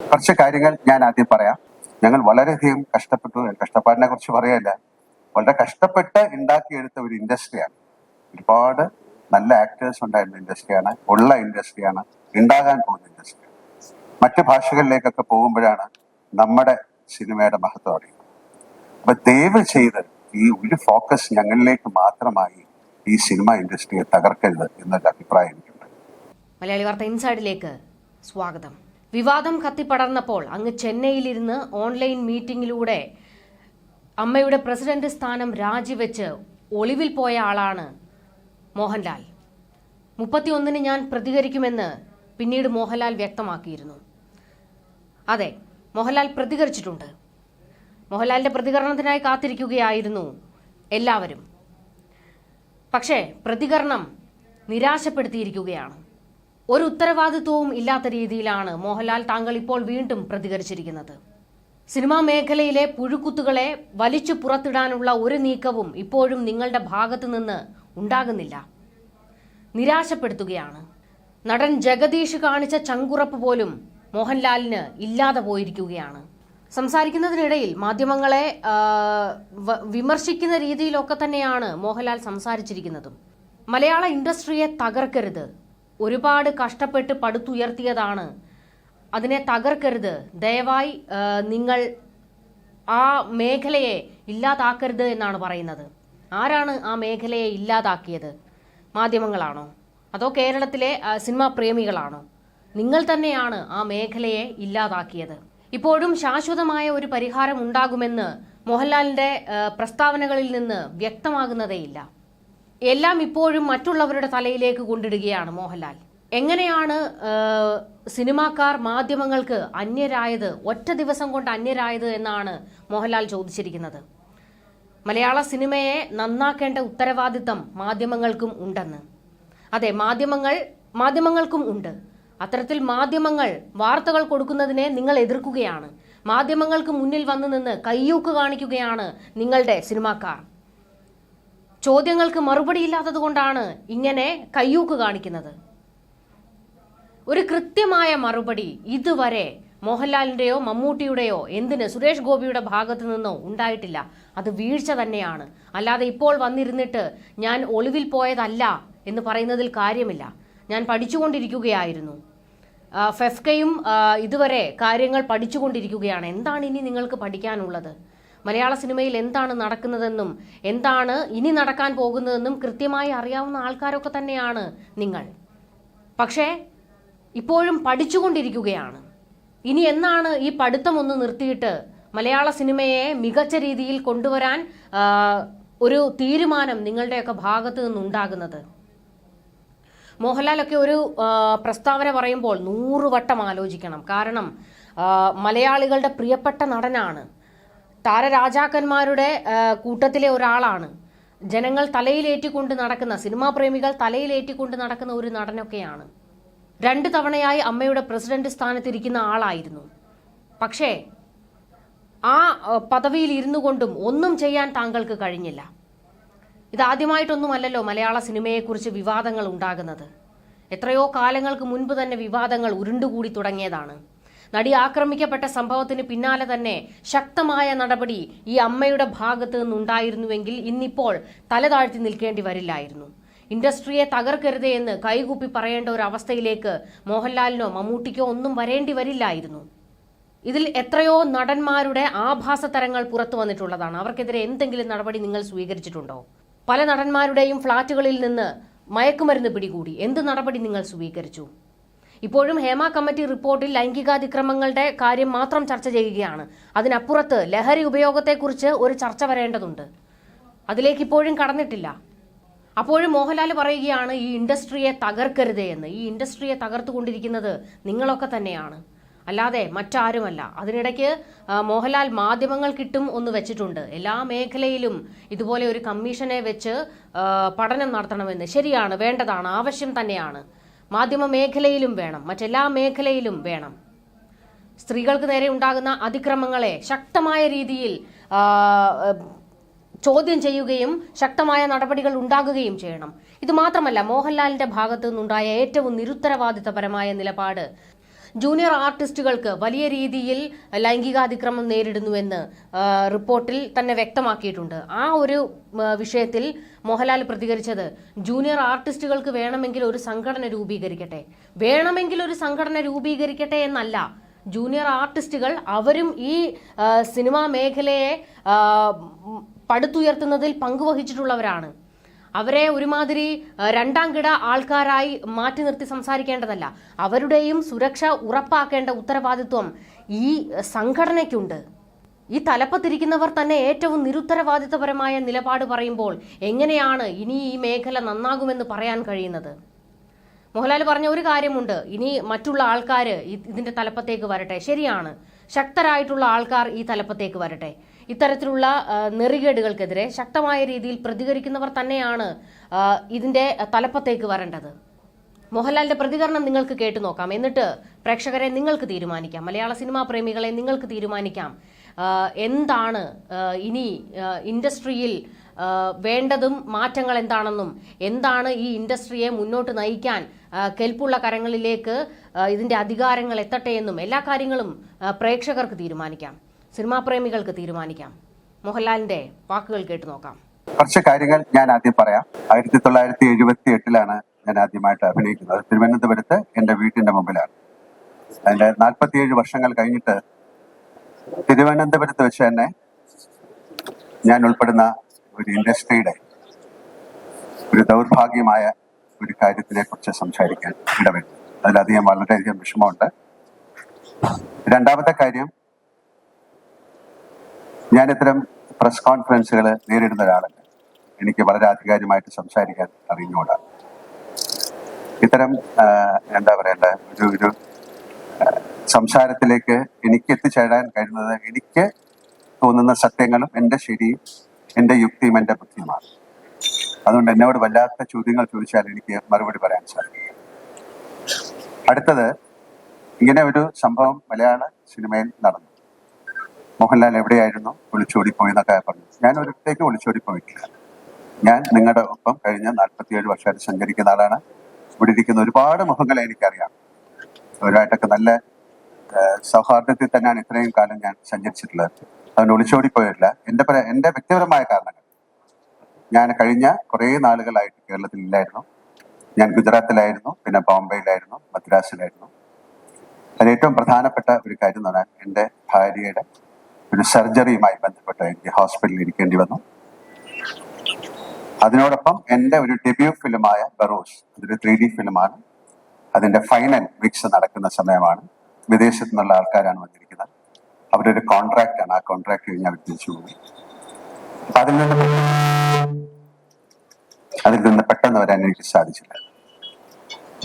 കുറച്ച് കാര്യങ്ങൾ ഞാൻ ആദ്യം പറയാം. ഞങ്ങൾ വളരെയധികം കഷ്ടപ്പെട്ടു. കഷ്ടപ്പാടിനെ കുറിച്ച് പറയല്ല വളരെ കഷ്ടപ്പെട്ട് ഉണ്ടാക്കിയെടുത്ത ഒരു ഇൻഡസ്ട്രിയാണ് ഒരുപാട് നല്ല ആക്ടേഴ്സ് ഉണ്ടായിരുന്ന ഇൻഡസ്ട്രിയാണ് ഉള്ള ഇൻഡസ്ട്രിയാണ് ഉണ്ടാകാൻ പോകുന്ന ഇൻഡസ്ട്രി മറ്റ് ഭാഷകളിലേക്കൊക്കെ പോകുമ്പോഴാണ് നമ്മുടെ സിനിമയുടെ മഹത്വം അറിയുന്നത്. അപ്പൊ ദയവ് ചെയ്ത് ഈ ഒരു ഫോക്കസ് ഞങ്ങളിലേക്ക് മാത്രമായി ഈ സിനിമ ഇൻഡസ്ട്രിയെ തകർക്കരുത് എന്നൊരു അഭിപ്രായം എനിക്കുണ്ട്. മലയാളി വാർത്ത ഇൻസൈഡിലേക്ക് സ്വാഗതം. വിവാദം കത്തിപ്പടർന്നപ്പോൾ അങ്ങ് ചെന്നൈയിലിരുന്ന് ഓൺലൈൻ മീറ്റിംഗിലൂടെ അമ്മയുടെ പ്രസിഡന്റ് സ്ഥാനം രാജിവെച്ച് ഒളിവിൽ പോയ ആളാണ് മോഹൻലാൽ. മുപ്പത്തിയൊന്നിന് ഞാൻ പ്രതികരിക്കുമെന്ന് പിന്നീട് മോഹൻലാൽ വ്യക്തമാക്കിയിരുന്നു. അതെ മോഹൻലാൽ പ്രതികരിച്ചിട്ടുണ്ട്. മോഹൻലാലിന്റെ പ്രതികരണത്തിനായി കാത്തിരിക്കുകയായിരുന്നു എല്ലാവരും. പക്ഷേ പ്രതികരണം നിരാശപ്പെടുത്തിയിരിക്കുകയാണ്. ഒരു ഉത്തരവാദിത്വവും ഇല്ലാത്ത രീതിയിലാണ് മോഹൻലാൽ താങ്കൾ ഇപ്പോൾ വീണ്ടും പ്രതികരിച്ചിരിക്കുന്നത്. സിനിമാ മേഖലയിലെ പുഴുക്കുത്തുകളെ വലിച്ചു പുറത്തിടാനുള്ള ഒരു നീക്കവും ഇപ്പോഴും നിങ്ങളുടെ ഭാഗത്തു നിന്ന് ഉണ്ടാകുന്നില്ല. നിരാശപ്പെടുത്തുകയാണ്. നടൻ ജഗദീഷ് കാണിച്ച ചങ്കുറപ്പ് പോലും മോഹൻലാലിന് ഇല്ലാതെ പോയിരിക്കുകയാണ്. സംസാരിക്കുന്നതിനിടയിൽ മാധ്യമങ്ങളെ വിമർശിക്കുന്ന രീതിയിലൊക്കെ തന്നെയാണ് മോഹൻലാൽ സംസാരിച്ചിരിക്കുന്നതും. മലയാള ഇൻഡസ്ട്രിയെ തകർക്കരുത്. ഒരുപാട് കഷ്ടപ്പെട്ട് പടുത്തുയർത്തിയതാണ്. അതിനെ തകർക്കരുത്. ദയവായി നിങ്ങൾ ആ മേഖലയെ ഇല്ലാതാക്കരുത് എന്നാണ് പറയുന്നത്. ആരാണ് ആ മേഖലയെ ഇല്ലാതാക്കിയത്? മാധ്യമങ്ങളാണോ? അതോ കേരളത്തിലെ സിനിമാ പ്രേമികളാണോ? നിങ്ങൾ തന്നെയാണ് ആ മേഖലയെ ഇല്ലാതാക്കിയത്. ഇപ്പോഴും ശാശ്വതമായ ഒരു പരിഹാരം ഉണ്ടാകുമെന്ന് മോഹൻലാലിന്റെ പ്രസ്താവനകളിൽ നിന്ന് വ്യക്തമാകുന്നതേയില്ല. എല്ലാം ഇപ്പോഴും മറ്റുള്ളവരുടെ തലയിലേക്ക് കൊണ്ടിടുകയാണ് മോഹൻലാൽ. എങ്ങനെയാണ് സിനിമാക്കാർ മാധ്യമങ്ങൾക്ക് അന്യരായത് ഒറ്റ ദിവസം കൊണ്ട് അന്യരായത് എന്നാണ് മോഹൻലാൽ ചോദിച്ചിരിക്കുന്നത്. മലയാള സിനിമയെ നന്നാക്കേണ്ട ഉത്തരവാദിത്തം മാധ്യമങ്ങൾക്കും ഉണ്ടെന്ന്. അതെ മാധ്യമങ്ങൾ മാധ്യമങ്ങൾക്കും ഉണ്ട്. അത്തരത്തിൽ മാധ്യമങ്ങൾ വാർത്തകൾ കൊടുക്കുന്നതിനെ നിങ്ങൾ എതിർക്കുകയാണ്. മാധ്യമങ്ങൾക്ക് മുന്നിൽ വന്നു നിന്ന് കയ്യൂക്ക് കാണിക്കുകയാണ് നിങ്ങളുടെ സിനിമാക്കാർ. ചോദ്യങ്ങൾക്ക് മറുപടിയില്ലാത്തത് കൊണ്ടാണ് ഇങ്ങനെ കയ്യൂക്ക് കാണിക്കുന്നത്. ഒരു കൃത്യമായ മറുപടി ഇതുവരെ മോഹൻലാലിന്റെയോ മമ്മൂട്ടിയുടെയോ എന്തിന് സുരേഷ് ഗോപിയുടെ ഭാഗത്തു നിന്നോ ഉണ്ടായിട്ടില്ല. അത് വീഴ്ച തന്നെയാണ്. അല്ലാതെ ഇപ്പോൾ വന്നിരുന്നിട്ട് ഞാൻ ഒളിവിൽ പോയതല്ല എന്ന് പറയുന്നതിൽ കാര്യമില്ല. ഞാൻ പഠിച്ചുകൊണ്ടിരിക്കുകയായിരുന്നു. ഫെഫ്കയും ഇതുവരെ കാര്യങ്ങൾ പഠിച്ചുകൊണ്ടിരിക്കുകയാണ്. എന്താണ് ഇനി നിങ്ങൾക്ക് പഠിക്കാനുള്ളത്? മലയാള സിനിമയിൽ എന്താണ് നടക്കുന്നതെന്നും എന്താണ് ഇനി നടക്കാൻ പോകുന്നതെന്നും കൃത്യമായി അറിയാവുന്ന ആൾക്കാരൊക്കെ തന്നെയാണ് നിങ്ങൾ. പക്ഷേ ഇപ്പോഴും പഠിച്ചുകൊണ്ടിരിക്കുകയാണ്. ഇനി എന്നാണ് ഈ പഠിത്തം ഒന്ന് നിർത്തിയിട്ട് മലയാള സിനിമയെ മികച്ച രീതിയിൽ കൊണ്ടുവരാൻ ഒരു തീരുമാനം നിങ്ങളുടെയൊക്കെ ഭാഗത്ത് നിന്നുണ്ടാകുന്നത്? മോഹൻലാലൊക്കെ ഒരു പ്രസ്താവന പറയുമ്പോൾ നൂറുവട്ടം ആലോചിക്കണം. കാരണം മലയാളികളുടെ പ്രിയപ്പെട്ട നടനാണ്. താരരാജാക്കന്മാരുടെ കൂട്ടത്തിലെ ഒരാളാണ്. ജനങ്ങൾ തലയിലേറ്റിക്കൊണ്ട് നടക്കുന്ന സിനിമാ പ്രേമികൾ തലയിലേറ്റിക്കൊണ്ട് നടക്കുന്ന ഒരു നടനൊക്കെയാണ്. രണ്ട് തവണയായി അമ്മയുടെ പ്രസിഡന്റ് സ്ഥാനത്തിരിക്കുന്ന ആളായിരുന്നു. പക്ഷേ ആ പദവിയിൽ ഇരുന്നു കൊണ്ടും ഒന്നും ചെയ്യാൻ താങ്കൾക്ക് കഴിഞ്ഞില്ല. ഇതാദ്യമായിട്ടൊന്നുമല്ലല്ലോ മലയാള സിനിമയെക്കുറിച്ച് വിവാദങ്ങൾ ഉണ്ടാകുന്നത്. എത്രയോ കാലങ്ങൾക്ക് മുൻപ് തന്നെ വിവാദങ്ങൾ ഉരുണ്ടുകൂടി തുടങ്ങിയതാണ്. നടി ആക്രമിക്കപ്പെട്ട സംഭവത്തിന് പിന്നാലെ തന്നെ ശക്തമായ നടപടി ഈ അമ്മയുടെ ഭാഗത്ത് നിന്നുണ്ടായിരുന്നുവെങ്കിൽ ഇന്നിപ്പോൾ തലതാഴ്ത്തി നിൽക്കേണ്ടി വരില്ലായിരുന്നു. ഇൻഡസ്ട്രിയെ തകർക്കരുതേ എന്ന് കൈകൂപ്പി പറയേണ്ട ഒരു അവസ്ഥയിലേക്ക് മോഹൻലാലിനോ മമ്മൂട്ടിക്കോ ഒന്നും വരേണ്ടി വരില്ലായിരുന്നു. ഇതിൽ എത്രയോ നടന്മാരുടെ ആഭാസതരങ്ങൾ പുറത്തു വന്നിട്ടുള്ളതാണ്. അവർക്കെതിരെ എന്തെങ്കിലും നടപടി നിങ്ങൾ സ്വീകരിച്ചിട്ടുണ്ടോ? പല നടന്മാരുടെയും ഫ്ളാറ്റുകളിൽ നിന്ന് മയക്കുമരുന്ന് പിടികൂടി. എന്ത് നടപടി നിങ്ങൾ സ്വീകരിച്ചു? ഇപ്പോഴും ഹേമ കമ്മിറ്റി റിപ്പോർട്ടിൽ ലൈംഗികാതിക്രമങ്ങളുടെ കാര്യം മാത്രം ചർച്ച ചെയ്യുകയാണ്. അതിനപ്പുറത്ത് ലഹരി ഉപയോഗത്തെക്കുറിച്ച് ഒരു ചർച്ച വരേണ്ടതുണ്ട്. അതിലേക്ക് ഇപ്പോഴും കടന്നിട്ടില്ല. അപ്പോഴും മോഹൻലാൽ പറയുകയാണ് ഈ ഇൻഡസ്ട്രിയെ തകർക്കരുതേ എന്ന്. ഈ ഇൻഡസ്ട്രിയെ തകർത്തുകൊണ്ടിരിക്കുന്നത് നിങ്ങളൊക്കെ തന്നെയാണ്. അല്ലാതെ മറ്റാരുമല്ല. അതിനിടയ്ക്ക് മോഹൻലാൽ മാധ്യമങ്ങൾ കിട്ടും ഒന്ന് വെച്ചിട്ടുണ്ട്. എല്ലാ മേഖലയിലും ഇതുപോലെ ഒരു കമ്മീഷനെ വെച്ച് പഠനം നടത്തണമെന്ന്. ശരിയാണ് വേണ്ടതാണ് ആവശ്യം തന്നെയാണ്. മാധ്യമ മേഖലയിലും വേണം. മറ്റെല്ലാ മേഖലയിലും വേണം. സ്ത്രീകൾക്ക് നേരെ ഉണ്ടാകുന്ന അതിക്രമങ്ങളെ ശക്തമായ രീതിയിൽ ചോദ്യം ചെയ്യുകയും ശക്തമായ നടപടികൾ ഉണ്ടാകുകയും ചെയ്യണം. ഇത് മാത്രമല്ല മോഹൻലാലിന്റെ ഭാഗത്തു നിന്നുണ്ടായ ഏറ്റവും നിരുത്തരവാദിത്തപരമായ നിലപാട് ജൂനിയർ ആർട്ടിസ്റ്റുകൾക്ക് വലിയ രീതിയിൽ ലൈംഗികാതിക്രമം നേരിടുന്നുവെന്ന് റിപ്പോർട്ടിൽ തന്നെ വ്യക്തമാക്കിയിട്ടുണ്ട്. ആ ഒരു വിഷയത്തിൽ മോഹൻലാൽ പ്രതികരിച്ചത് ജൂനിയർ ആർട്ടിസ്റ്റുകൾക്ക് വേണമെങ്കിൽ ഒരു സംഘടന രൂപീകരിക്കട്ടെ. വേണമെങ്കിൽ ഒരു സംഘടന രൂപീകരിക്കട്ടെ എന്നല്ല. ജൂനിയർ ആർട്ടിസ്റ്റുകൾ അവരും ഈ സിനിമാ മേഖലയെ പടുത്തുയർത്തുന്നതിൽ പങ്കുവഹിച്ചിട്ടുള്ളവരാണ്. അവരെ ഒരുമാതിരി രണ്ടാം കിട ആൾക്കാരായി മാറ്റി നിർത്തി സംസാരിക്കേണ്ടതല്ല. അവരുടെയും സുരക്ഷ ഉറപ്പാക്കേണ്ട ഉത്തരവാദിത്വം ഈ സംഘടനയ്ക്കുണ്ട്. ഈ തലപ്പത്തിരിക്കുന്നവർ തന്നെ ഏറ്റവും നിരുത്തരവാദിത്തപരമായ നിലപാട് പറയുമ്പോൾ എങ്ങനെയാണ് ഇനി ഈ മേഖല നന്നാകുമെന്ന് പറയാൻ കഴിയുന്നത്? മോഹൻലാൽ പറഞ്ഞ ഒരു കാര്യമുണ്ട് ഇനി മറ്റുള്ള ആൾക്കാർ ഇതിന്റെ തലപ്പത്തേക്ക് വരട്ടെ. ശരിയാണ്. ശക്തരായിട്ടുള്ള ആൾക്കാർ ഈ തലപ്പത്തേക്ക് വരട്ടെ. ഇത്തരത്തിലുള്ള നെറികേടുകൾക്കെതിരെ ശക്തമായ രീതിയിൽ പ്രതികരിക്കുന്നവർ തന്നെയാണ് ഇതിന്റെ തലപ്പത്തേക്ക് വരേണ്ടത്. മോഹൻലാലിന്റെ പ്രതികരണം നിങ്ങൾക്ക് കേട്ടു നോക്കാം. എന്നിട്ട് പ്രേക്ഷകരെ നിങ്ങൾക്ക് തീരുമാനിക്കാം. മലയാള സിനിമാ പ്രേമികളെ നിങ്ങൾക്ക് തീരുമാനിക്കാം. എന്താണ് ഇനി ഇൻഡസ്ട്രിയിൽ വേണ്ടതും മാറ്റങ്ങൾ എന്താണെന്നും എന്താണ് ഈ ഇൻഡസ്ട്രിയെ മുന്നോട്ട് നയിക്കാൻ കെൽപ്പുള്ള കരങ്ങളിലേക്ക് ഇതിന്റെ അധികാരങ്ങൾ എത്തട്ടെ എന്നും എല്ലാ കാര്യങ്ങളും പ്രേക്ഷകർക്ക് തീരുമാനിക്കാം. സിനിമാ പ്രേമികൾക്ക് തീരുമാനിക്കാം. മോഹൻലാലിന്റെ വാക്കുകൾ കേട്ടു നോക്കാം. കുറച്ച് കാര്യങ്ങൾ ഞാൻ ആദ്യം പറയാം. ആയിരത്തി തൊള്ളായിരത്തി എഴുപത്തി എട്ടിലാണ് ഞാൻ ആദ്യമായിട്ട് അഭിനയിക്കുന്നത്. തിരുവനന്തപുരത്ത് എന്റെ വീട്ടിന്റെ മുമ്പിലാണ്. അതിന്റെ നാൽപ്പത്തിയേഴ് വർഷങ്ങൾ കഴിഞ്ഞിട്ട് തിരുവനന്തപുരത്ത് വെച്ച് തന്നെ ഞാൻ ഉൾപ്പെടുന്ന ഒരു ഇൻഡസ്ട്രിയുടെ ഒരു ദൗർഭാഗ്യമായ ഒരു കാര്യത്തിനെ കുറിച്ച് സംസാരിക്കാൻ ഇടവരുന്നു. അതിലധികം വളരെയധികം വിഷമമുണ്ട്. രണ്ടാമത്തെ കാര്യം ഞാൻ ഇത്തരം പ്രസ് കോൺഫറൻസുകൾ നേരിടുന്ന ഒരാളല്ല. എനിക്ക് വളരെ ആധികാരികമായിട്ട് സംസാരിക്കാൻ അറിഞ്ഞുകൂടാ ഇത്തരം എന്താ പറയണ്ട ഒരു ഒരു സംസാരത്തിലേക്ക് എനിക്ക് എത്തിച്ചേരാൻ കഴിയുന്നത് എനിക്ക് തോന്നുന്ന സത്യങ്ങളും എന്റെ ശരിയും എന്റെ യുക്തിയും എന്റെ ബുദ്ധിയുമാണ്. അതുകൊണ്ട് എന്നോട് വല്ലാത്ത ചോദ്യങ്ങൾ ചോദിച്ചാൽ എനിക്ക് മറുപടി പറയാൻ സാധിക്കും അടുത്തത് ഇങ്ങനെ ഒരു സംഭവം മലയാള സിനിമയിൽ നടന്നു. മോഹൻലാൽ എവിടെയായിരുന്നു? ഒളിച്ചോടി പോയി പറഞ്ഞു. ഞാൻ ഒരിടത്തേക്ക് ഒളിച്ചോടി പോയിട്ടില്ല ഞാൻ നിങ്ങളുടെ ഒപ്പം കഴിഞ്ഞ നാൽപ്പത്തിയേഴ് വർഷമായിട്ട് സഞ്ചരിക്കുന്ന ആളാണ്. ഇവിടെ ഇരിക്കുന്ന ഒരുപാട് മുഖങ്ങളെ എനിക്കറിയാം. അവരുമായിട്ടൊക്കെ നല്ല സൗഹാർദ്ദത്തിൽ തന്നെയാണ് ഇത്രയും കാലം ഞാൻ സഞ്ചരിച്ചിട്ടുള്ളത്. അതുകൊണ്ട് ഒളിച്ചോടി പോയിട്ടില്ല എന്റെ എന്റെ വ്യക്തിപരമായ കാരണങ്ങൾ. ഞാൻ കഴിഞ്ഞ കുറേ നാളുകളായിട്ട് കേരളത്തിൽ ഇല്ലായിരുന്നു. ഞാൻ ഗുജറാത്തിലായിരുന്നു പിന്നെ ബോംബെയിലായിരുന്നു മദ്രാസിലായിരുന്നു. അതിൽ ഏറ്റവും പ്രധാനപ്പെട്ട ഒരു കാര്യം എന്ന് പറഞ്ഞാൽ എന്റെ ഭാര്യയുടെ ഒരു സർജറിയുമായി ബന്ധപ്പെട്ട് എനിക്ക് ഹോസ്പിറ്റലിൽ ഇരിക്കേണ്ടി വന്നു. അതിനോടൊപ്പം എന്റെ ഒരു ഡെബ്യൂ ഫിലിമായ ബറോസ് അതൊരു ത്രീ ഡി ഫിലിമാണ് അതിന്റെ ഫൈനൽ മിക്സ് നടക്കുന്ന സമയമാണ്. വിദേശത്തു നിന്നുള്ള ആൾക്കാരാണ് വന്നിരിക്കുന്നത്. അവരൊരു കോൺട്രാക്ട് ആണ്. ആ കോൺട്രാക്ട് കഴിഞ്ഞ് അവർ തിരിച്ചു പോകും. അതിൽ നിന്ന് അതിൽ നിന്ന് പെട്ടെന്ന് വരാൻ എനിക്ക് സാധിച്ചില്ല.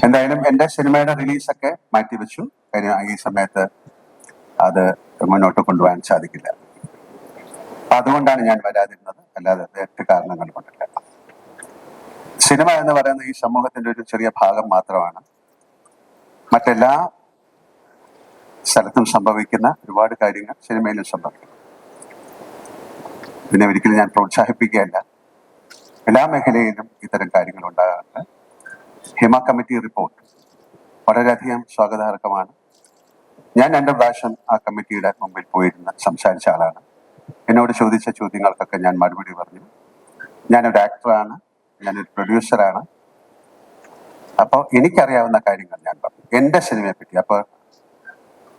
എന്തായാലും എന്റെ സിനിമയുടെ റിലീസൊക്കെ മാറ്റിവെച്ചു. കാര്യം ഈ സമയത്ത് അത് മുന്നോട്ട് കൊണ്ടുപോകാൻ സാധിക്കില്ല. അതുകൊണ്ടാണ് ഞാൻ വരാതിരുന്നത്. അല്ലാതെ മറ്റ് കാരണങ്ങൾ കൊണ്ടല്ല. സിനിമ എന്ന് പറയുന്ന ഈ സമൂഹത്തിന്റെ ഒരു ചെറിയ ഭാഗം മാത്രമാണ്. മറ്റെല്ലാ സ്ഥലത്തും സംഭവിക്കുന്ന ഒരുപാട് കാര്യങ്ങൾ സിനിമയിലും സംഭവിക്കും. പിന്നെ ഒരിക്കലും ഞാൻ പ്രോത്സാഹിപ്പിക്കുകയല്ല. എല്ലാ മേഖലയിലും ഇത്തരം കാര്യങ്ങൾ ഉണ്ടാകാറുണ്ട്. ഹിമ കമ്മിറ്റി റിപ്പോർട്ട് വളരെയധികം സ്വാഗതാർഹമാണ്. ഞാൻ രണ്ട് പ്രാവശ്യം ആ കമ്മിറ്റിയുടെ മുമ്പിൽ പോയിരുന്ന സംസാരിച്ച ആളാണ്. എന്നോട് ചോദിച്ച ചോദ്യങ്ങൾക്കൊക്കെ ഞാൻ മറുപടി പറഞ്ഞു. ഞാനൊരു ആക്ടറാണ് ഞാനൊരു പ്രൊഡ്യൂസറാണ് അപ്പോൾ എനിക്കറിയാവുന്ന കാര്യങ്ങൾ ഞാൻ പറഞ്ഞു. എന്റെ സിനിമയെ പറ്റി അപ്പോൾ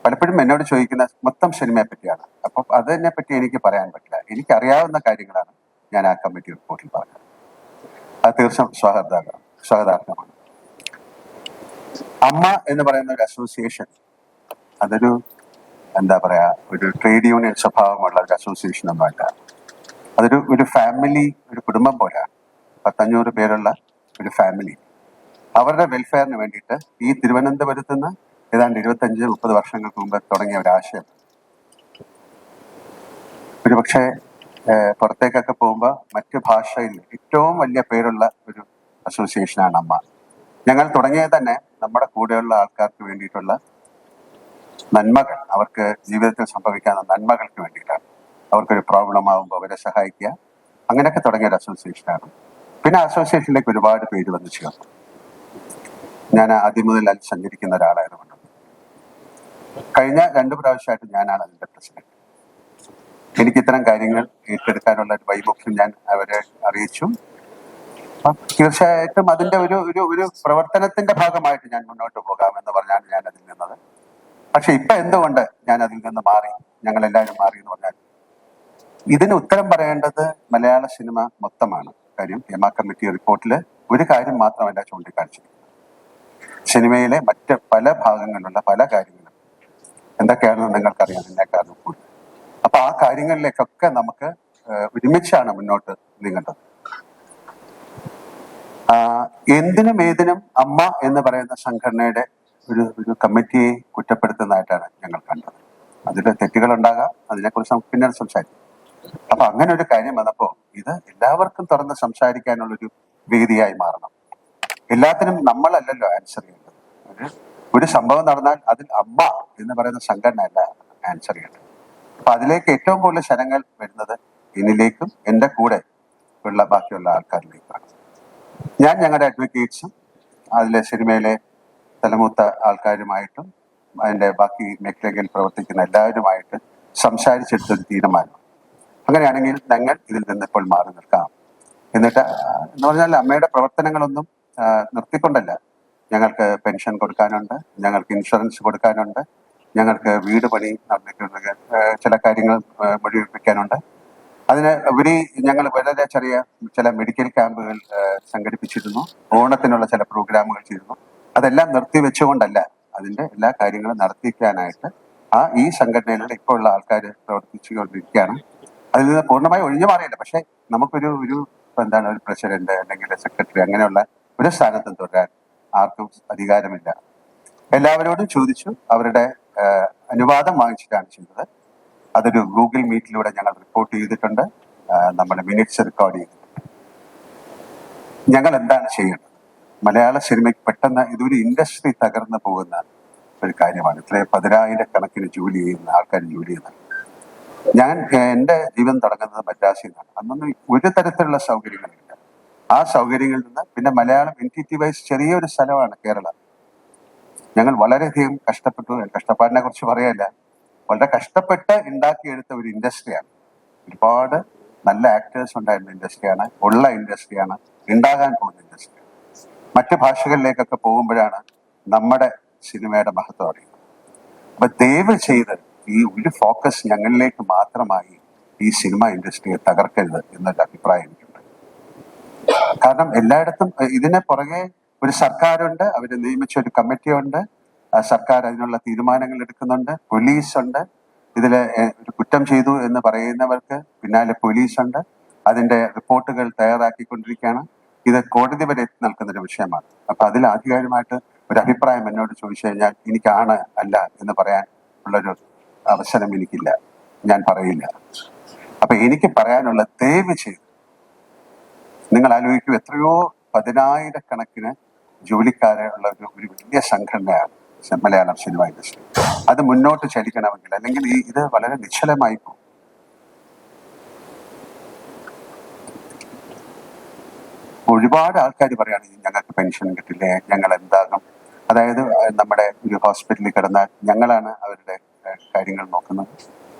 പലപ്പോഴും എന്നോട് ചോദിക്കുന്ന മൊത്തം സിനിമയെ പറ്റിയാണ് അപ്പോൾ അതിനെ പറ്റി എനിക്ക് പറയാൻ പറ്റില്ല. എനിക്കറിയാവുന്ന കാര്യങ്ങളാണ് ഞാൻ ആ കമ്മിറ്റി റിപ്പോർട്ടിൽ പറഞ്ഞത്. അത് തീർച്ചയായും സ്വാഗതാർഹം സ്വാഗതാർഹമാണ്. അമ്മ എന്ന് പറയുന്ന ഒരു അസോസിയേഷൻ അതൊരു എന്താ പറയാ ഒരു ട്രേഡ് യൂണിയൻ സ്വഭാവമുള്ള ഒരു അസോസിയേഷൻ ഒന്നുമല്ല അതൊരു ഒരു ഫാമിലി ഒരു കുടുംബം പോലെ പത്തഞ്ഞൂറ് പേരുള്ള ഒരു ഫാമിലി അവരുടെ വെൽഫെയറിന് വേണ്ടിയിട്ട് ഈ തിരുവനന്തപുരത്ത് നിന്ന് ഏതാണ്ട് ഇരുപത്തഞ്ച് മുപ്പത് വർഷങ്ങൾക്ക് മുമ്പ് തുടങ്ങിയ ഒരു ആശയം. ഒരു പക്ഷേ പുറത്തേക്കൊക്കെ പോകുമ്പോൾ മറ്റു ഭാഷയിൽ ഏറ്റവും വലിയ പേരുള്ള ഒരു അസോസിയേഷനാണ് അമ്മ. ഞങ്ങൾ തുടങ്ങിയത് തന്നെ നമ്മുടെ കൂടെയുള്ള ആൾക്കാർക്ക് വേണ്ടിയിട്ടുള്ള നന്മകൾ അവർക്ക് ജീവിതത്തിൽ സംഭവിക്കാവുന്ന നന്മകൾക്ക് വേണ്ടിയിട്ടാണ്. അവർക്കൊരു പ്രോബ്ലം ആകുമ്പോൾ അവരെ സഹായിക്കുക. അങ്ങനെയൊക്കെ തുടങ്ങിയ ഒരു അസോസിയേഷനാണ് പിന്നെ അസോസിയേഷനിലേക്ക് ഒരുപാട് പേര് വന്നു ചേർന്നു. ഞാൻ ആദ്യം മുതൽ അതിൽ സഞ്ചരിക്കുന്ന ഒരാളായതുകൊണ്ട് കഴിഞ്ഞ രണ്ട് പ്രാവശ്യമായിട്ട് ഞാനാണ് അതിന്റെ പ്രസിഡന്റ് എനിക്ക് ഇത്തരം കാര്യങ്ങൾ ഏറ്റെടുക്കാനുള്ള ഒരു വൈമുഖ്യം ഞാൻ അവരെ അറിയിച്ചു. തീർച്ചയായിട്ടും അതിന്റെ ഒരു ഒരു ഒരു പ്രവർത്തനത്തിന്റെ ഭാഗമായിട്ട് ഞാൻ മുന്നോട്ട് പോകാമെന്ന് പറഞ്ഞാണ് ഞാൻ അതിൽ നിന്നത്. പക്ഷെ ഇപ്പൊ എന്തുകൊണ്ട് ഞാൻ അതിൽ നിന്ന് മാറി? ഞങ്ങൾ എല്ലാവരും മാറി എന്ന് പറഞ്ഞാൽ ഇതിന് ഉത്തരം പറയേണ്ടത് മലയാള സിനിമ മൊത്തമാണ്. കാര്യം എമ കമ്മിറ്റി റിപ്പോർട്ടിൽ ഒരു കാര്യം മാത്രമല്ല ചൂണ്ടിക്കാണിച്ചിരിക്കുന്നത്. സിനിമയിലെ മറ്റ് പല ഭാഗങ്ങളിലുള്ള പല കാര്യങ്ങളും എന്തൊക്കെയാണെന്ന് നിങ്ങൾക്കറിയാം എന്നെക്കാളും കൂടുതൽ. അപ്പൊ ആ കാര്യങ്ങളിലേക്കൊക്കെ നമുക്ക് ഒരുമിച്ചാണ് മുന്നോട്ട് നീങ്ങേണ്ടത്. എന്തിനും ഏതിനും അമ്മ എന്ന് പറയുന്ന സംഘടനയുടെ ഒരു ഒരു കമ്മിറ്റിയെ കുറ്റപ്പെടുത്തുന്നതായിട്ടാണ് ഞങ്ങൾ കണ്ടത്. അതിൽ തെറ്റുകളുണ്ടാകാം അതിനെക്കുറിച്ച് നമുക്ക് പിന്നീട് സംസാരിക്കും. അപ്പൊ അങ്ങനെ ഒരു കാര്യം വന്നപ്പോ ഇത് എല്ലാവർക്കും തുറന്ന് സംസാരിക്കാനുള്ളൊരു വേദിയായി മാറണം. എല്ലാത്തിനും നമ്മളല്ലല്ലോ ആൻസർ ചെയ്യേണ്ടത്. ഒരു ഒരു സംഭവം നടന്നാൽ അതിൽ അമ്മ എന്ന് പറയുന്ന സംഘടന അല്ല ആൻസർ ചെയ്യേണ്ടത്. അപ്പൊ അതിലേക്ക് ഏറ്റവും കൂടുതൽ ശരങ്ങൾ വരുന്നത് എന്നിലേക്കും എന്റെ കൂടെ ഉള്ള ബാക്കിയുള്ള ആൾക്കാരിലേക്കാണ്. ഞാൻ ഞങ്ങളുടെ അഡ്വക്കേറ്റ്സും അതിലെ സിനിമയിലെ തലമൂത്ത ആൾക്കാരുമായിട്ടും അതിന്റെ ബാക്കി മേഖലകളിൽ പ്രവർത്തിക്കുന്ന എല്ലാവരുമായിട്ട് സംസാരിച്ചെടുത്തൊരു തീരുമാനം. അങ്ങനെയാണെങ്കിൽ ഞങ്ങൾ ഇതിൽ നിന്ന് ഇപ്പോൾ മാറി നിൽക്കാം. എന്നിട്ട് എന്ന് പറഞ്ഞാൽ അമ്മയുടെ പ്രവർത്തനങ്ങളൊന്നും നിർത്തിക്കൊണ്ടല്ല. ഞങ്ങൾക്ക് പെൻഷൻ കൊടുക്കാനുണ്ട് ഞങ്ങൾക്ക് ഇൻഷുറൻസ് കൊടുക്കാനുണ്ട് ഞങ്ങൾക്ക് വീട് പണി നടന്നിട്ടുണ്ട് ചില കാര്യങ്ങൾ മുഴുവിപ്പിക്കാനുണ്ട് അതിന് ഉപരി ഞങ്ങൾ വളരെ ചെറിയ ചില മെഡിക്കൽ ക്യാമ്പുകൾ സംഘടിപ്പിച്ചിരുന്നു. ഓണത്തിനുള്ള ചില പ്രോഗ്രാമുകൾ ചെയ്തിരുന്നു. അതെല്ലാം നിർത്തിവെച്ചുകൊണ്ടല്ല അതിന്റെ എല്ലാ കാര്യങ്ങളും നടത്തിക്കാനായിട്ട് ആ ഈ സംഘടനയിലൂടെ ഇപ്പോൾ ഉള്ള ആൾക്കാർ പ്രവർത്തിച്ചുകൊണ്ടിരിക്കുകയാണ്. അതിൽ നിന്ന് പൂർണമായി ഒഴിഞ്ഞു മാറിയില്ല. പക്ഷെ നമുക്കൊരു ഒരു എന്താണ് ഒരു പ്രസിഡന്റ് അല്ലെങ്കിൽ സെക്രട്ടറി അങ്ങനെയുള്ള ഒരു സ്ഥാനത്തും തുടരാൻ ആർക്കും അധികാരമില്ല. എല്ലാവരോടും ചോദിച്ചു അവരുടെ അനുവാദം വാങ്ങിച്ചിട്ടാണ് ചെയ്തത്. അതൊരു ഗൂഗിൾ മീറ്റിലൂടെ ഞങ്ങൾ റിപ്പോർട്ട് ചെയ്തിട്ടുണ്ട്. നമ്മുടെ മിനിറ്റ്സ് റെക്കോർഡ് ചെയ്തിട്ടുണ്ട്. ഞങ്ങൾ എന്താണ് ചെയ്യേണ്ടത്? മലയാള സിനിമയ്ക്ക് പെട്ടെന്ന് ഇതൊരു ഇൻഡസ്ട്രി തകർന്നു പോകുന്ന ഒരു കാര്യമാണ്. ഇത്രയും പതിനായിരക്കണക്കിന് ജോലി ചെയ്യുന്ന ആൾക്കാർ ജോലി ചെയ്യുന്നത് ഞാൻ എന്റെ ജീവൻ തുടങ്ങുന്നത് മദ്രാസിൽ നിന്നാണ്. അന്നൊന്നും ഒരു തരത്തിലുള്ള സൗകര്യങ്ങളില്ല. ആ സൗകര്യങ്ങളിൽ നിന്ന് പിന്നെ മലയാളം എന്റിറ്റി വൈസ് ചെറിയൊരു സ്ഥലമാണ് കേരളം. ഞങ്ങൾ വളരെയധികം കഷ്ടപ്പെട്ടു. കഷ്ടപ്പാടിനെ കുറിച്ച് പറയല്ല വളരെ കഷ്ടപ്പെട്ട് ഉണ്ടാക്കിയെടുത്ത ഒരു ഇൻഡസ്ട്രിയാണ്. ഒരുപാട് നല്ല ആക്ടേഴ്സ് ഉണ്ടായിരുന്ന ഇൻഡസ്ട്രിയാണ്. ഉള്ള ഇൻഡസ്ട്രിയാണ്. ഉണ്ടാകാൻ പോകുന്ന ഇൻഡസ്ട്രിയാണ് മറ്റ് ഭാഷകളിലേക്കൊക്കെ പോകുമ്പോഴാണ് നമ്മുടെ സിനിമയുടെ മഹത്വം അറിയുന്നത്. അപ്പൊ ദയവ് ചെയ്ത് ഈ ഒരു ഫോക്കസ് ഞങ്ങളിലേക്ക് മാത്രമായി ഈ സിനിമ ഇൻഡസ്ട്രിയെ തകർക്കരുത് എന്നൊരു അഭിപ്രായം എനിക്കുണ്ട്. കാരണം എല്ലായിടത്തും ഇതിനെ പുറകെ ഒരു സർക്കാരുണ്ട് അവർ നിയമിച്ച ഒരു കമ്മിറ്റിയുണ്ട് സർക്കാർ അതിനുള്ള തീരുമാനങ്ങൾ എടുക്കുന്നുണ്ട് പോലീസ് ഉണ്ട് ഇതിൽ ഒരു കുറ്റം ചെയ്തു എന്ന് പറയുന്നവർക്ക് പിന്നാലെ പോലീസ് ഉണ്ട് അതിന്റെ റിപ്പോർട്ടുകൾ തയ്യാറാക്കിക്കൊണ്ടിരിക്കുകയാണ്. ഇത് കോടതി വരെ എത്തി നിൽക്കുന്ന ഒരു വിഷയമാണ്. അപ്പൊ അതിൽ ആധികാരികമായിട്ട് ഒരു അഭിപ്രായം എന്നോട് ചോദിച്ചു കഴിഞ്ഞാൽ എനിക്കാണ് അല്ല എന്ന് പറയാൻ ഉള്ളൊരു അവസരം എനിക്കില്ല. ഞാൻ പറയില്ല. അപ്പൊ എനിക്ക് പറയാനുള്ള ദയവ് ചെയ്ത് നിങ്ങൾ ആലോചിക്കും എത്രയോ പതിനായിരക്കണക്കിന് ജോലിക്കാരെ ഉള്ള ഒരു ഒരു വലിയ സംഘടനയാണ് മലയാളം സിനിമ ഇൻഡസ്ട്രി. അത് മുന്നോട്ട് ചലിക്കണമെങ്കിൽ അല്ലെങ്കിൽ ഈ ഇത് വളരെ നിശ്ചലമായി പോകും. ഒരുപാട് ആൾക്കാർ പറയുകയാണ് ഞങ്ങൾക്ക് പെൻഷൻ കിട്ടില്ലേ? ഞങ്ങൾ എന്താകും? അതായത് നമ്മുടെ ഒരു ഹോസ്പിറ്റലിൽ കിടന്നാൽ ഞങ്ങളാണ് അവരുടെ കാര്യങ്ങൾ നോക്കുന്നത്.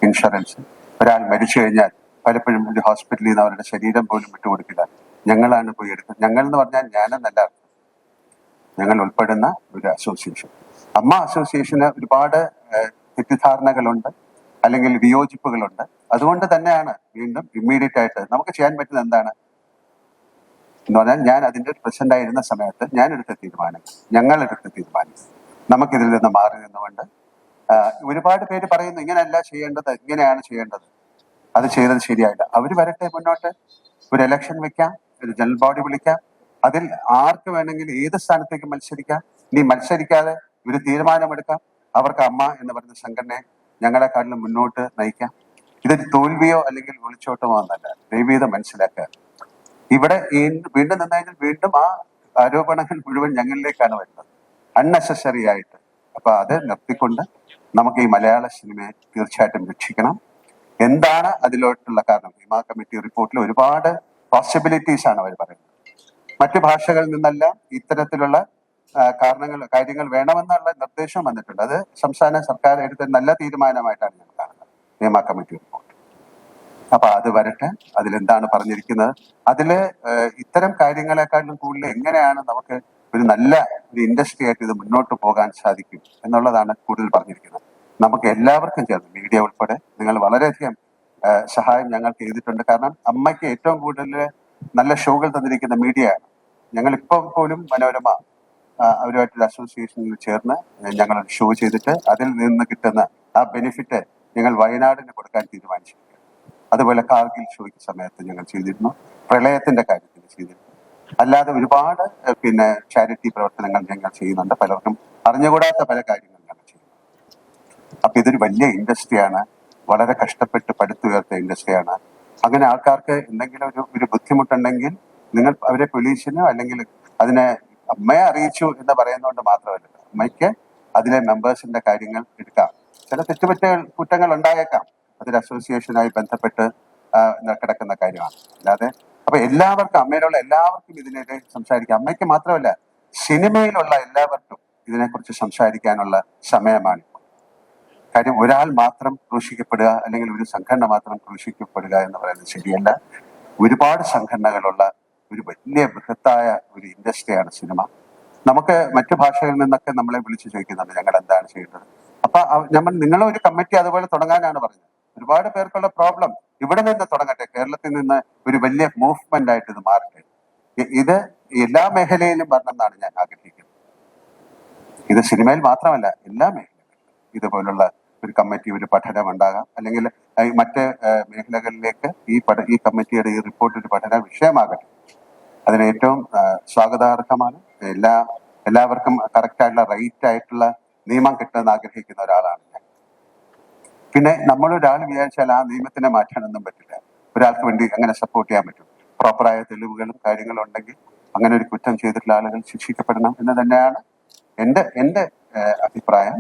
ഇൻഷുറൻസ്. ഒരാൾ മരിച്ചു കഴിഞ്ഞാൽ പലപ്പോഴും ഒരു ഹോസ്പിറ്റലിൽ നിന്ന് അവരുടെ ശരീരം പോലും വിട്ടുകൊടുക്കില്ല ഞങ്ങളാണ് പോയി എടുക്കുന്നത്. ഞങ്ങൾ എന്ന് പറഞ്ഞാൽ ഞാനെന്നല്ല. ഞങ്ങൾ ഉൾപ്പെടുന്ന ഒരു അസോസിയേഷൻ. അമ്മ അസോസിയേഷന് ഒരുപാട് തെറ്റിദ്ധാരണകളുണ്ട് അല്ലെങ്കിൽ വിയോജിപ്പുകളുണ്ട്. അതുകൊണ്ട് തന്നെയാണ് വീണ്ടും ഇമ്മീഡിയറ്റ് ആയിട്ട് നമുക്ക് ചെയ്യാൻ പറ്റുന്നത് എന്താണ്? എന്ന് പറഞ്ഞാൽ ഞാൻ അതിന്റെ പ്രസിഡന്റ് ആയിരുന്ന സമയത്ത് ഞാൻ എടുത്ത തീരുമാനം ഞങ്ങൾ എടുത്ത തീരുമാനം. നമുക്കിതിൽ നിന്ന് മാറി നിന്നുകൊണ്ട് ഒരുപാട് പേര് പറയുന്നു ഇങ്ങനെയല്ല ചെയ്യേണ്ടത് ഇങ്ങനെയാണ് ചെയ്യേണ്ടത്. അത് ചെയ്തത് ശരിയായില്ല. അവർ വരട്ടെ മുന്നോട്ട്. ഒരു ഇലക്ഷൻ വെക്കാം ഒരു ജനറൽ ബോഡി വിളിക്കാം. അതിൽ ആർക്ക് വേണമെങ്കിലും ഏത് സ്ഥാനത്തേക്ക് മത്സരിക്കാം. നീ മത്സരിക്കാതെ ഒരു തീരുമാനമെടുക്കാം. അവർക്ക് അമ്മ എന്ന് പറയുന്ന സംഘടനയെ ഞങ്ങളെക്കാട്ടിലും മുന്നോട്ട് നയിക്കാം. ഇതൊരു തോൽവിയോ അല്ലെങ്കിൽ ഒളിച്ചോട്ടമോ എന്നല്ല ദൈവീതം മനസ്സിലാക്കുക. ഇവിടെ വീണ്ടും നിന്നതിൽ വീണ്ടും ആ ആരോപണങ്ങൾ മുഴുവൻ ഞങ്ങളിലേക്കാണ് വരുന്നത്. അൺനെസസറി ആയിട്ട്. അപ്പൊ അത് നിർത്തിക്കൊണ്ട് നമുക്ക് ഈ മലയാള സിനിമയെ തീർച്ചയായിട്ടും രക്ഷിക്കണം. എന്താണ് അതിലോട്ടുള്ള കാരണം? ഹിമ കമ്മിറ്റി റിപ്പോർട്ടിൽ ഒരുപാട് പോസിബിലിറ്റീസ് ആണ് അവർ പറയുന്നത്. മറ്റു ഭാഷകളിൽ നിന്നെല്ലാം ഇത്തരത്തിലുള്ള കാരണങ്ങൾ കാര്യങ്ങൾ വേണമെന്നുള്ള നിർദ്ദേശം വന്നിട്ടുണ്ട്. അത് സംസ്ഥാന സർക്കാർ എടുത്ത നല്ല തീരുമാനമായിട്ടാണ് ഞാൻ കാണുന്നത്. നിയമ കമ്മിറ്റി അപ്പൊ അത് വരട്ടെ. അതിലെന്താണ് പറഞ്ഞിരിക്കുന്നത്? അതിൽ ഇത്തരം കാര്യങ്ങളെക്കാളും കൂടുതൽ എങ്ങനെയാണ് നമുക്ക് ഒരു നല്ല ഒരു ഇൻഡസ്ട്രി ആയിട്ട് ഇത് മുന്നോട്ട് പോകാൻ സാധിക്കും എന്നുള്ളതാണ് കൂടുതൽ പറഞ്ഞിരിക്കുന്നത്. നമുക്ക് എല്ലാവർക്കും ചേർന്ന് മീഡിയ ഉൾപ്പെടെ നിങ്ങൾ വളരെയധികം സഹായം ഞങ്ങൾക്ക് ചെയ്തിട്ടുണ്ട്. കാരണം അമ്മയ്ക്ക് ഏറ്റവും കൂടുതൽ നല്ല ഷോകൾ തന്നിരിക്കുന്ന മീഡിയയാണ് ഞങ്ങൾ ഇപ്പോൾ പോലും മനോരമ അവരുമായിട്ടൊരു അസോസിയേഷനിൽ ചേർന്ന് ഞങ്ങൾ ഷോ ചെയ്തിട്ട് അതിൽ നിന്ന് കിട്ടുന്ന ആ ബെനിഫിറ്റ് ഞങ്ങൾ വയനാടിന് കൊടുക്കാൻ തീരുമാനിച്ചിട്ടുണ്ട് അതുപോലെ കാർഗിൽ ഷോയ്ക്ക് സമയത്ത് ഞങ്ങൾ ചെയ്തിരുന്നു. പ്രളയത്തിന്റെ കാര്യത്തിൽ ചെയ്തിരുന്നു. അല്ലാതെ ഒരുപാട് പിന്നെ ചാരിറ്റി പ്രവർത്തനങ്ങൾ ഞങ്ങൾ ചെയ്യുന്നുണ്ട്. പലർക്കും അറിഞ്ഞുകൂടാത്ത പല കാര്യങ്ങൾ ഞങ്ങൾ ചെയ്യുന്നു. അപ്പൊ ഇതൊരു വലിയ ഇൻഡസ്ട്രിയാണ് വളരെ കഷ്ടപ്പെട്ട് പടുത്തുയർത്ത ഇൻഡസ്ട്രിയാണ് അങ്ങനെ ആൾക്കാർക്ക് എന്തെങ്കിലും ഒരു ഒരു ബുദ്ധിമുട്ടുണ്ടെങ്കിൽ നിങ്ങൾ അവരെ പോലീസിനോ അല്ലെങ്കിൽ അതിനെ അമ്മയെ അറിയിച്ചു എന്ന് പറയുന്നതുകൊണ്ട് മാത്രമല്ല അമ്മയ്ക്ക് അതിലെ മെമ്പേഴ്സിന്റെ കാര്യങ്ങൾ എടുക്കാം. ചില തെറ്റുപറ്റ കുറ്റങ്ങൾ ഉണ്ടായേക്കാം. അതൊരു അസോസിയേഷനായി ബന്ധപ്പെട്ട് കിടക്കുന്ന കാര്യമാണ്. അല്ലാതെ അപ്പൊ എല്ലാവർക്കും അമ്മയിലുള്ള എല്ലാവർക്കും ഇതിനെതിരെ സംസാരിക്കാം. അമ്മയ്ക്ക് മാത്രമല്ല സിനിമയിലുള്ള എല്ലാവർക്കും ഇതിനെക്കുറിച്ച് സംസാരിക്കാനുള്ള സമയമാണ്. കാര്യം ഒരാൾ മാത്രം ക്രൂശിക്കപ്പെടുക അല്ലെങ്കിൽ ഒരു സംഘടന മാത്രം ക്രൂശിക്കപ്പെടുക എന്ന് പറയുന്നത് ശരിയല്ല. ഒരുപാട് സംഘടനകളുള്ള ഒരു വലിയ ബൃഹത്തായ ഒരു ഇൻഡസ്ട്രിയാണ് സിനിമ. നമുക്ക് മറ്റു ഭാഷകളിൽ നിന്നൊക്കെ നമ്മളെ വിളിച്ചു ചോദിക്കുന്നുണ്ട് ഞങ്ങൾ എന്താണ് ചെയ്യേണ്ടത്? അപ്പൊ നമ്മൾ നിങ്ങളെ ഒരു കമ്മിറ്റി അതുപോലെ തുടങ്ങാനാണ് പറഞ്ഞത്. ഒരുപാട് പേർക്കുള്ള പ്രോബ്ലം ഇവിടെ നിന്ന് തുടങ്ങട്ടെ. കേരളത്തിൽ നിന്ന് ഒരു വലിയ മൂവ്മെന്റ് ആയിട്ട് ഇത് മാറട്ടെ. ഇത് എല്ലാ മേഖലയിലും വരണമെന്നാണ് ഞാൻ ആഗ്രഹിക്കുന്നത്. ഇത് സിനിമയിൽ മാത്രമല്ല എല്ലാ മേഖലകളിലും ഇതുപോലുള്ള ഒരു കമ്മിറ്റി ഒരു പഠനം ഉണ്ടാകാം. അല്ലെങ്കിൽ മറ്റ് മേഖലകളിലേക്ക് ഈ പഠ ഈ കമ്മിറ്റിയുടെ ഈ റിപ്പോർട്ട് ഒരു പഠന വിഷയമാകട്ടെ. അതിന് ഏറ്റവും സ്വാഗതാർഹമാണ് എല്ലാ എല്ലാവർക്കും കറക്റ്റായിട്ടുള്ള റൈറ്റ് ആയിട്ടുള്ള നിയമം കിട്ടുമെന്ന് ആഗ്രഹിക്കുന്ന ഒരാളാണ് ഞാൻ. പിന്നെ നമ്മൾ ഒരാൾ വിചാരിച്ചാൽ ആ നിയമത്തിനെ മാറ്റാനൊന്നും പറ്റില്ല. ഒരാൾക്ക് വേണ്ടി അങ്ങനെ സപ്പോർട്ട് ചെയ്യാൻ പറ്റും. പ്രോപ്പറായ തെളിവുകളും കാര്യങ്ങളും ഉണ്ടെങ്കിൽ അങ്ങനെ ഒരു കുറ്റം ചെയ്തിട്ടുള്ള ആളുകൾ ശിക്ഷിക്കപ്പെടണം എന്ന് തന്നെയാണ് എന്റെ എന്റെ അഭിപ്രായം.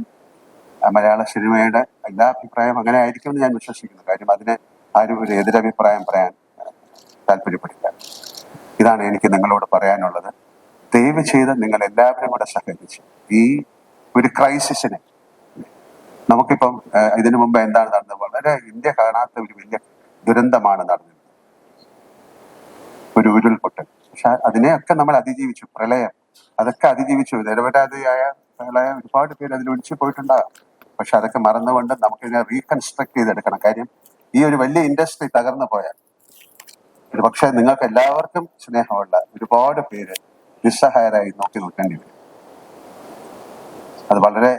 മലയാള സിനിമയുടെ എല്ലാ അഭിപ്രായം അങ്ങനെ ആയിരിക്കുമെന്ന് ഞാൻ വിശ്വസിക്കുന്നു. കാര്യം അതിന് ആരും ഒരു എതിരഭിപ്രായം പറയാൻ താല്പര്യപ്പെടില്ല. ഇതാണ് എനിക്ക് നിങ്ങളോട് പറയാനുള്ളത്. ദയവ് ചെയ്ത് നിങ്ങൾ എല്ലാവരും കൂടെ സഹകരിച്ച് ഈ ഒരു ക്രൈസിസിനെ നമുക്കിപ്പം ഇതിനു മുമ്പ് എന്താണ് നടന്നത്? വളരെ ഇന്ത്യ കാണാത്ത ഒരു വലിയ ദുരന്തമാണ് നടന്നത്. ഒരു ഉരുൾപൊട്ടൽ. പക്ഷെ അതിനെയൊക്കെ നമ്മൾ അതിജീവിച്ചു. പ്രളയം. അതൊക്കെ അതിജീവിച്ചു. നിരപരാധിയായ പ്രളയം ഒരുപാട് പേര് അതിൽ ഒഴിച്ചു പോയിട്ടുണ്ടാകാം. പക്ഷെ അതൊക്കെ മറന്നുകൊണ്ട് നമുക്കിതിനെ റീകൺസ്ട്രക്ട് ചെയ്തെടുക്കണം. കാര്യം ഈ ഒരു വലിയ ഇൻഡസ്ട്രി തകർന്നു പോയാൽ ഒരു പക്ഷേ നിങ്ങൾക്ക് എല്ലാവർക്കും സ്നേഹമുള്ള ഒരുപാട് പേര് നിസ്സഹായരായി നോക്കി നിൽക്കേണ്ടി വരും. അത് വളരെ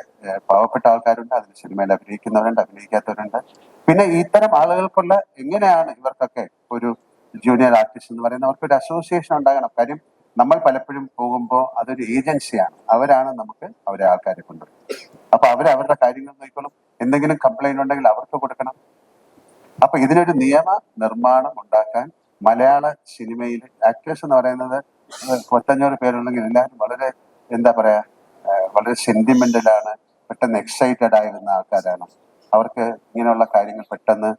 പാവപ്പെട്ട ആൾക്കാരുണ്ട് അതിൽ സിനിമയിൽ അഭിനയിക്കുന്നവരുണ്ട് അഭിനയിക്കാത്തവരുണ്ട്. പിന്നെ ഇത്തരം ആളുകൾക്കുള്ള എങ്ങനെയാണ് ഇവർക്കൊക്കെ ഒരു ജൂനിയർ ആർട്ടിസ്റ്റ് എന്ന് പറയുന്നവർക്ക് ഒരു അസോസിയേഷൻ ഉണ്ടാകണം. കാര്യം നമ്മൾ പലപ്പോഴും പോകുമ്പോൾ അതൊരു ഏജൻസിയാണ് അവരാണ് നമുക്ക് അവരെ ആൾക്കാരെ കൊണ്ടുവരുന്നത് അപ്പൊ അവർ അവരുടെ കാര്യങ്ങൾ നോക്കിക്കോളും. എന്തെങ്കിലും കംപ്ലൈന്റ് ഉണ്ടെങ്കിൽ അവർക്ക് കൊടുക്കണം. അപ്പൊ ഇതിനൊരു നിയമ നിർമ്മാണം ഉണ്ടാക്കാൻ മലയാള സിനിമയിൽ ആക്ടേഴ്സ് എന്ന് പറയുന്നത് പത്തഞ്ഞൂറ് പേരുണ്ടെങ്കിൽ എല്ലാവരും വളരെ എന്താ പറയാ വളരെ സെന്റിമെന്റലാണ് പെട്ടെന്ന് എക്സൈറ്റഡ് ആയിരുന്ന ആൾക്കാരാണ്. അവർക്ക് ഇങ്ങനെയുള്ള കാര്യങ്ങൾ പെട്ടെന്ന്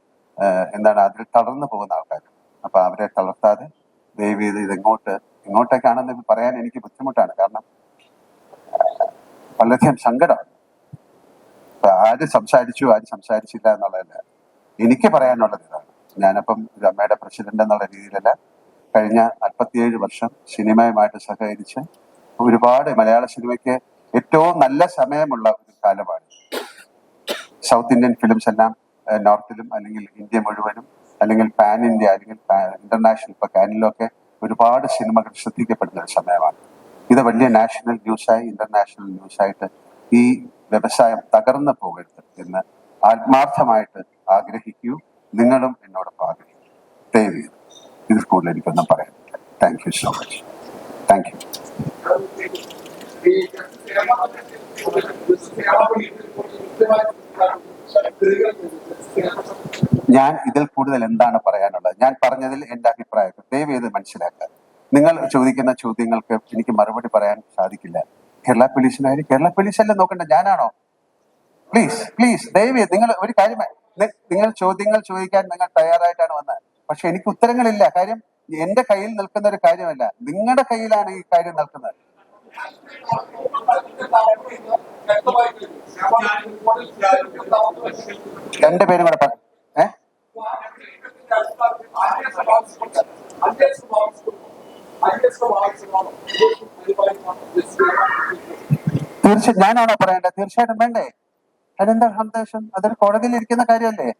എന്താണ് അതിൽ തളർന്നു പോകുന്ന ആൾക്കാർ അപ്പൊ അവരെ തളർത്താതെ ദയവ് ചെയ്ത് ഇതെങ്ങോട്ട് ഇങ്ങോട്ട് ഇങ്ങോട്ടേക്കാണെന്ന് പറയാൻ എനിക്ക് ബുദ്ധിമുട്ടാണ്. കാരണം വളരെയധികം സങ്കടം. ആര് സംസാരിച്ചു ആര് സംസാരിച്ചില്ല എന്നുള്ളതല്ല. എനിക്ക് പറയാനുള്ളത് ഇതാണ്. ഞാനപ്പം ഒരു അമ്മയുടെ പ്രസിഡന്റ് എന്നുള്ള രീതിയിലല്ല കഴിഞ്ഞ നാൽപ്പത്തിയേഴ് വർഷം സിനിമയുമായിട്ട് സഹകരിച്ച് ഒരുപാട് മലയാള സിനിമയ്ക്ക് ഏറ്റവും നല്ല സമയമുള്ള ഒരു കാലമാണ്. സൗത്ത് ഇന്ത്യൻ ഫിലിംസ് എല്ലാം നോർത്തിലും അല്ലെങ്കിൽ ഇന്ത്യ മുഴുവനും അല്ലെങ്കിൽ പാൻ ഇന്ത്യ അല്ലെങ്കിൽ ഇന്റർനാഷണൽ ഇപ്പൊ കാനിലൊക്കെ ഒരുപാട് സിനിമകൾ ശ്രദ്ധിക്കപ്പെടുന്ന ഒരു സമയമാണ്. ഇത് വലിയ നാഷണൽ ന്യൂസായി ഇന്റർനാഷണൽ ന്യൂസായിട്ട് ഈ വ്യവസായം തകർന്നു പോകരുത് എന്ന് ആത്മാർത്ഥമായിട്ട് ആഗ്രഹിക്കൂ. നിങ്ങളും എന്നോടൊപ്പം ആഗ്രഹിക്കും. ദയവ് ഇതിൽ കൂടുതൽ എനിക്കൊന്നും പറയാനില്ല. Thank you so much thank you ഞാൻ ഇതിൽ കൂടുതൽ എന്താണ് പറയാനുള്ളത്? ഞാൻ പറഞ്ഞതിൽ എന്റെ അഭിപ്രായം ദയവ് ഇത് മനസ്സിലാക്കുക. നിങ്ങൾ ചോദിക്കുന്ന ചോദ്യങ്ങൾക്ക് എനിക്ക് മറുപടി പറയാൻ സാധിക്കില്ല. കേരള പോലീസിനായാലും കേരള പോലീസ് അല്ലേ നോക്കണ്ട ഞാനാണോ? പ്ലീസ് പ്ലീസ് ദയവ് നിങ്ങൾ ഒരു കാര്യം നിങ്ങൾ ചോദ്യങ്ങൾ ചോദിക്കാൻ നിങ്ങൾ തയ്യാറായിട്ടാണ് വന്നത്. പക്ഷെ എനിക്ക് ഉത്തരങ്ങളില്ല. കാര്യം എന്റെ കയ്യിൽ നിൽക്കുന്ന ഒരു കാര്യമല്ല. നിങ്ങളുടെ കയ്യിലാണ് ഈ കാര്യം നിൽക്കുന്നത്. രണ്ടുപേരും കൂടെ പറ- ഏ? തീർച്ചയായും ഞാനാണോ പറയേണ്ടത്? തീർച്ചയായിട്ടും വേണ്ടേ. അതെന്താ സന്ദേശം അതൊരു കോടതിയിൽ ഇരിക്കുന്ന കാര്യമല്ലേ?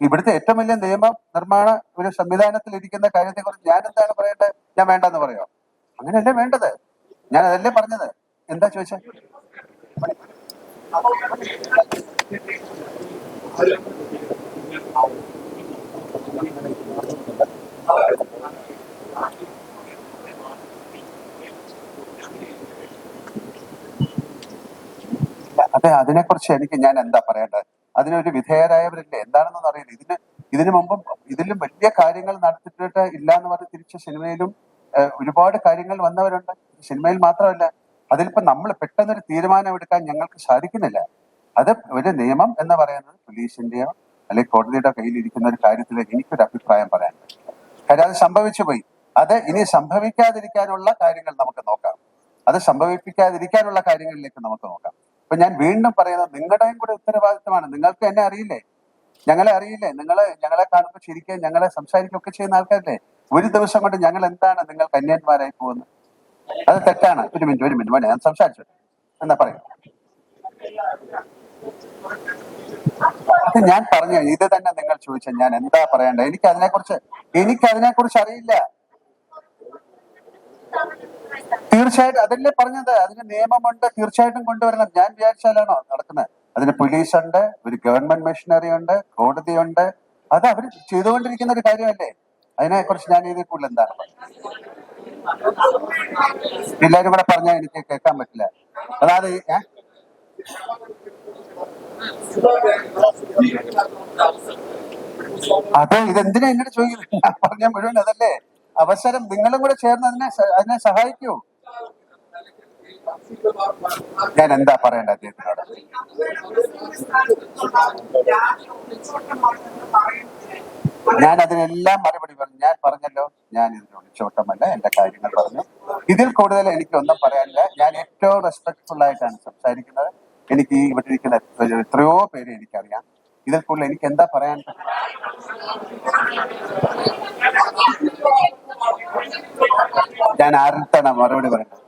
ഇവിടുത്തെ ഏറ്റവും വലിയ നിയമ നിർമ്മാണ ഒരു സംവിധാനത്തിൽ ഇരിക്കുന്ന കാര്യത്തെ കുറിച്ച് ഞാൻ എന്താണ് പറയേണ്ടത്? ഞാൻ വേണ്ടെന്ന് പറയോ? അങ്ങനെയല്ലേ വേണ്ടത്? ഞാൻ അതല്ലേ പറഞ്ഞത്? എന്താ ചോദിച്ച? അതെ അതിനെക്കുറിച്ച് എനിക്ക് ഞാൻ എന്താ പറയേണ്ടത്? അതിനൊരു വിധേയരായവരില്ല? എന്താണെന്നൊന്നും അറിയില്ല. ഇതിന് ഇതിനു മുമ്പും ഇതിലും വലിയ കാര്യങ്ങൾ നടത്തിയിട്ട് ഇല്ല എന്ന് പറഞ്ഞ് തിരിച്ച് സിനിമയിലും ഒരുപാട് കാര്യങ്ങൾ വന്നവരുണ്ട്. സിനിമയിൽ മാത്രമല്ല അതിലിപ്പോ നമ്മൾ പെട്ടെന്നൊരു തീരുമാനം എടുക്കാൻ ഞങ്ങൾക്ക് സാധിക്കുന്നില്ല. അത് ഒരു നിയമം എന്ന് പറയുന്നത് പോലീസിന്റെയോ അല്ലെങ്കിൽ കോടതിയുടെ കയ്യിലിരിക്കുന്ന ഒരു കാര്യത്തിൽ എനിക്കൊരു അഭിപ്രായം പറയാൻ പറ്റില്ല. കാര്യം അത് സംഭവിച്ചു പോയി. അത് ഇനി സംഭവിക്കാതിരിക്കാനുള്ള കാര്യങ്ങൾ നമുക്ക് നോക്കാം. അത് സംഭവിപ്പിക്കാതിരിക്കാനുള്ള കാര്യങ്ങളിലേക്ക് നമുക്ക് നോക്കാം. അപ്പൊ ഞാൻ വീണ്ടും പറയുന്നത് നിങ്ങളുടെയും കൂടെ ഉത്തരവാദിത്തമാണ്. നിങ്ങൾക്ക് എന്നെ അറിയില്ലേ? ഞങ്ങളെ അറിയില്ലേ? നിങ്ങൾ ഞങ്ങളെ കാണുമ്പോൾ ശരിക്കും ഞങ്ങളെ സംസാരിക്കുകയൊക്കെ ചെയ്യുന്ന ആൾക്കാരല്ലേ? ഒരു ദിവസം കൊണ്ട് ഞങ്ങൾ എന്താണ് നിങ്ങൾ കന്യാന്മാരായി പോകുന്നത്? അത് തെറ്റാണ്. ഒരു മിനിറ്റ് ഒരു മിനിറ്റ്. മോനെ ഞാൻ സംസാരിച്ചു. എന്നാ പറയാം ഞാൻ പറഞ്ഞു. ഇത് തന്നെ നിങ്ങൾ ചോദിച്ച ഞാൻ എന്താ പറയണ്ടത്? എനിക്ക് അതിനെക്കുറിച്ച് എനിക്ക് അതിനെക്കുറിച്ച് അറിയില്ല. തീർച്ചയായിട്ടും അതല്ലേ പറഞ്ഞത്. അതിന് നിയമമുണ്ട്. തീർച്ചയായിട്ടും കൊണ്ടുവരണം. ഞാൻ വിചാരിച്ചാലാണോ നടക്കുന്നത്? അതിന് പോലീസ് ഉണ്ട് ഒരു ഗവൺമെന്റ് മെഷീനറി ഉണ്ട് കോടതിയുണ്ട്. അത് അവർ ചെയ്തുകൊണ്ടിരിക്കുന്ന ഒരു കാര്യമല്ലേ? അതിനെ കുറിച്ച് ഞാൻ ഇതിൽ കൂടുതൽ എന്താണ്? എല്ലാരും ഇവിടെ പറഞ്ഞാൽ എനിക്ക് കേൾക്കാൻ പറ്റില്ല. അതായത് അത് ഇതെന്തിനാ എന്നോട് ചോദിക്കുന്നത്? ഞാൻ പറഞ്ഞ മുഴുവൻ അതല്ലേ? അവസരം നിങ്ങളും കൂടെ ചേർന്ന് അതിനെ അതിനെ സഹായിക്കൂ. ഞാൻ എന്താ പറയണ്ട അദ്ദേഹത്തിനോട്? ഞാൻ അതിനെല്ലാം മറുപടി പറഞ്ഞു. ഞാൻ പറഞ്ഞല്ലോ ഞാൻ ഇതിന് ഒളിച്ചോട്ടമല്ല എന്റെ കാര്യങ്ങൾ പറഞ്ഞു. ഇതിൽ കൂടുതൽ എനിക്കൊന്നും പറയാനില്ല. ഞാൻ ഏറ്റവും റെസ്പെക്ട്ഫുൾ ആയിട്ടാണ് സംസാരിക്കുന്നത്. എനിക്ക് ഇവിടെ ഇരിക്കുന്ന എത്രയോ പേര് എനിക്കറിയാം. ഇതിൽ കൂടുതൽ എനിക്ക് എന്താ പറയാൻ ഞാൻ ആരുടെ മറുപടി പറയുന്നത്?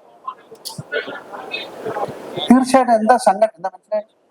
തീർച്ചയായിട്ടും എന്താ സംഘടന എന്താ മനസ്സിലായി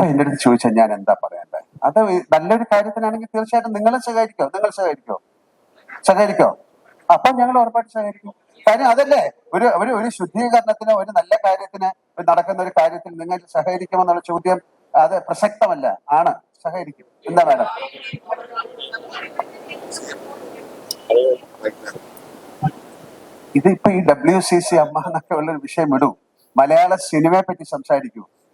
ഇപ്പൊ എന്റെ അടുത്ത് ചോദിച്ചാൽ ഞാൻ എന്താ പറയണ്ടേ? അത് നല്ലൊരു കാര്യത്തിനാണെങ്കിൽ തീർച്ചയായിട്ടും നിങ്ങളും സഹകരിക്കോ നിങ്ങൾ സഹകരിക്കോ സഹകരിക്കോ അപ്പൊ ഞങ്ങൾ ഉറപ്പായിട്ട് സഹകരിക്കും കാര്യം അതല്ലേ? ഒരു ഒരു ഒരു ശുദ്ധീകരണത്തിന് ഒരു നല്ല കാര്യത്തിന് നടക്കുന്ന ഒരു കാര്യത്തിൽ നിങ്ങൾ സഹകരിക്കുമെന്നുള്ള ചോദ്യം അത് പ്രസക്തമല്ല. ആണ്. സഹകരിക്കും എന്താ മാഡം? ഇത് ഇപ്പൊ ഈ ഡബ്ല്യു സി സി അമ്മ എന്നൊക്കെ ഉള്ള ഒരു വിഷയം ഇടൂ. മലയാള സിനിമയെ പറ്റി സംസാരിക്കൂ.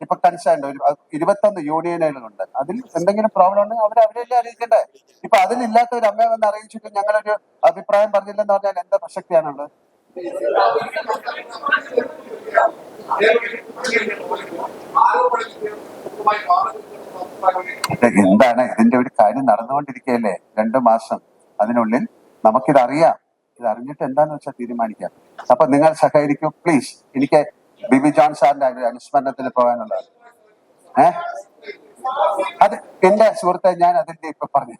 ഇപ്പൊ കൺസേൺഡ് ഒരു ഇരുപത്തൊന്ന് യൂണിയനുകളുണ്ട്. അതിൽ എന്തെങ്കിലും പ്രോബ്ലം ഉണ്ടെങ്കിൽ അവർ അവരെല്ലാം അറിയിക്കട്ടെ ഇപ്പൊ അതിലില്ലാത്ത ഒരു അമ്മയെ വന്ന് അറിയിച്ചിട്ട് ഞങ്ങളൊരു അഭിപ്രായം പറഞ്ഞില്ലെന്ന് പറഞ്ഞാൽ എന്താ പ്രസക്തിയാണുള്ളത്? എന്താണ്? ഇതിന്റെ ഒരു കാര്യം നടന്നുകൊണ്ടിരിക്കുകയല്ലേ? രണ്ടു മാസം അതിനുള്ളിൽ നമുക്കിത് അറിയാം ഇത് അറിഞ്ഞിട്ട് എന്താന്ന് വെച്ചാൽ തീരുമാനിക്കാം. അപ്പൊ നിങ്ങൾ സഹകരിക്കൂ. പ്ലീസ് എനിക്ക് ബിബി ജോൺ സാറിന്റെ അനുസ്മരണത്തിൽ പോകാനുള്ളത് ഏ? അത് എന്റെ സുഹൃത്തെ ഞാൻ അതിന്റെ ഇപ്പൊ പറഞ്ഞു.